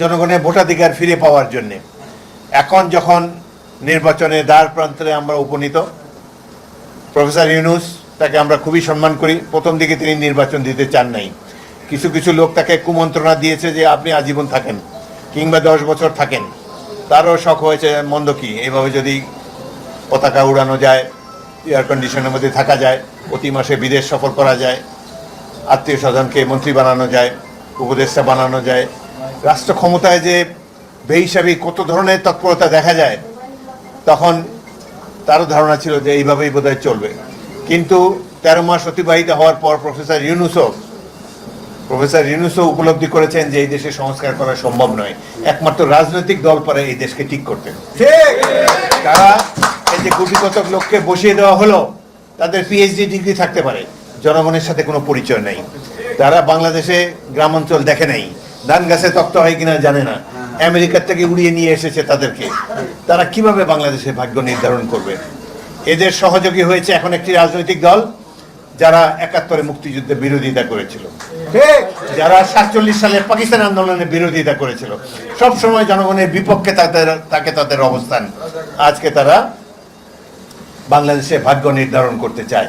জনগণের ভোটাধিকার ফিরে পাওয়ার জন্য। এখন যখন নির্বাচনে দ্বার প্রান্তরে আমরা উপনীত, প্রফেসর ইউনুস তাকে আমরা খুবই সম্মান করি। প্রথম দিকে তিনি নির্বাচন দিতে চান নাই। কিছু কিছু লোক তাকে কুমন্ত্রণা দিয়েছে যে আপনি আজীবন থাকেন কিংবা দশ বছর থাকেন। তারও শখ হয়েছে, মন্দ কি? এইভাবে যদি পতাকা উড়ানো যায় এয়ার কন্ডিশনের মধ্যে থাকা যায়, প্রতি মাসে বিদেশ সফর করা যায়, আত্মীয় স্বজনকে মন্ত্রী বানানো যায়, উপদেষ্টা বানানো যায় রাষ্ট্র ক্ষমতায় যে বেহিসাবি কত ধরনের তৎপরতা দেখা যায় তখন তারও ধারণা ছিল যে এইভাবেই বোধহয় চলবে। কিন্তু তেরো মাস অতিবাহিত হওয়ার পর প্রফেসর ইউনুসও প্রফেসর ইউনুসও উপলব্ধি করেছেন যে এই দেশে সংস্কার করা সম্ভব নয়। একমাত্র রাজনৈতিক দল পারে এই দেশকে ঠিক করতে। তারা এই যে কোটি কতক লোককে বসিয়ে দেওয়া হলো তাদের পিএইচডি ডিগ্রি থাকতে পারে। জনগণের সাথে কোনো পরিচয় নেই। তারা বাংলাদেশে গ্রামাঞ্চল দেখে নাই। ধান গাছে তক্ত হয় কিনা জানে না। আমেরিকার থেকে উড়িয়ে নিয়ে এসেছে তাদেরকে। তারা কীভাবে বাংলাদেশের ভাগ্য নির্ধারণ করবে? এদের সহযোগী হয়েছে এখন একটি রাজনৈতিক দল যারা একাত্তরে মুক্তিযুদ্ধের বিরোধিতা করেছিল। যারা সাতচল্লিশ সালে পাকিস্তান আন্দোলনের বিরোধিতা করেছিল। সব সময় জনগণের বিপক্ষে তাদের তাকে তাদের অবস্থান। আজকে তারা বাংলাদেশে ভাগ্য নির্ধারণ করতে চায়।